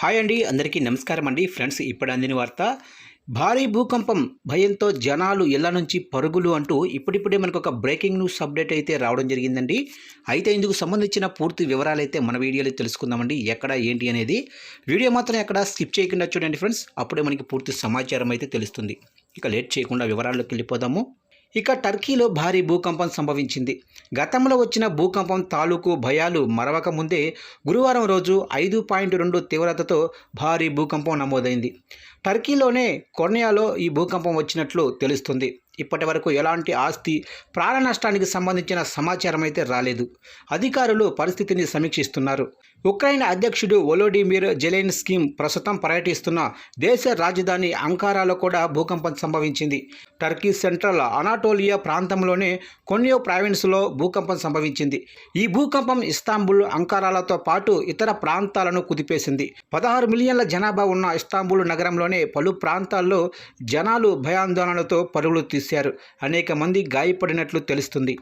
Hi అండి అందరికీ నమస్కారం అండి. ఫ్రెండ్స్ ఇప్పుడు అందిన వార్త భారీ భూకంపం భయంతో జనాలు ఇళ్ళ నుంచి పరుగులు అంటూ ఇప్పుడిప్పుడే మనకు ఒక బ్రేకింగ్ న్యూస్ అప్డేట్ అయితే రావడం జరిగిందండి. అయితే ఇందుకు సంబంధించిన పూర్తి వివరాలు అయితే మన వీడియోలో తెలుసుకుందామండి ఎక్కడ ఏంటి అనేది. వీడియో మాత్రం ఎక్కడ స్కిప్ చేయకుండా చూడండి ఫ్రెండ్స్. అప్పుడే మనకి పూర్తి సమాచారం అయితే తెలుస్తుంది. ఇక లేట్ చేయకుండా వివరాల్లోకి వెళ్ళిపోదాము. ఇక టర్కీలో భారీ భూకంపం సంభవించింది. గతంలో వచ్చిన భూకంపం తాలూకు భయాలు మరవక ముందే గురువారం రోజు ఐదు పాయింట్ రెండు తీవ్రతతో భారీ భూకంపం నమోదైంది. టర్కీలోనే కొర్నియాలో ఈ భూకంపం వచ్చినట్లు తెలుస్తుంది. ఇప్పటి వరకు ఎలాంటి ఆస్తి ప్రాణ నష్టానికి సంబంధించిన సమాచారం అయితే రాలేదు. అధికారులు పరిస్థితిని సమీక్షిస్తున్నారు. ఉక్రెయిన్ అధ్యక్షుడు ఒలోడిమిర్ జెలెన్స్కీ ప్రస్తుతం పర్యటిస్తున్న దేశ రాజధాని అంకారాలో కూడా భూకంపం సంభవించింది. టర్కీ సెంట్రల్ అనాటోలియా ప్రాంతంలోనే కొన్యో ప్రావిన్స్లో భూకంపం సంభవించింది. ఈ భూకంపం ఇస్తాంబుల్ అంకారాలతో పాటు ఇతర ప్రాంతాలను కుదిపేసింది. పదహారు మిలియన్ల జనాభా ఉన్న ఇస్తాంబుల్ నగరంలోనే పలు ప్రాంతాల్లో జనాలు భయాందోళనలతో పరుగులు తీశారు. అనేక మంది గాయపడినట్లు తెలుస్తుంది.